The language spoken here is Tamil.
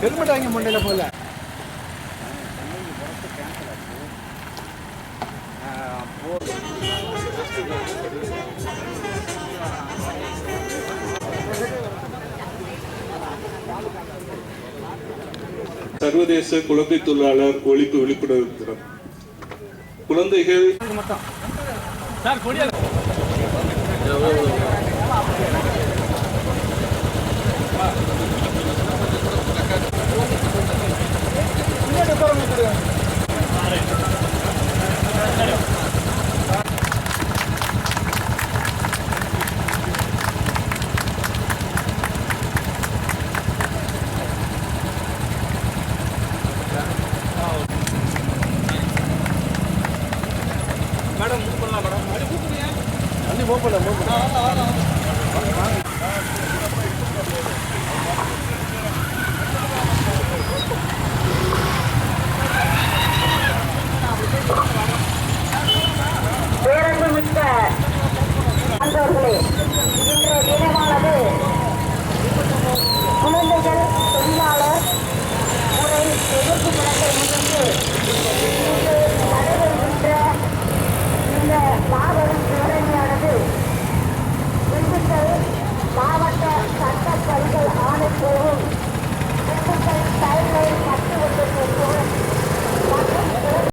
ஹெல்மெட் வாங்கி மண்டையில் போல சர்வதேச குழந்தை தொழிலாளர் ஒழிப்பு விழிப்புணர்வு தினம். குழந்தைகள் மட்டும். மேடம் மூவ் பண்ணலாம் மேடம் அப்படி மூவ் பண்ணுங்க அப்படி மூவ்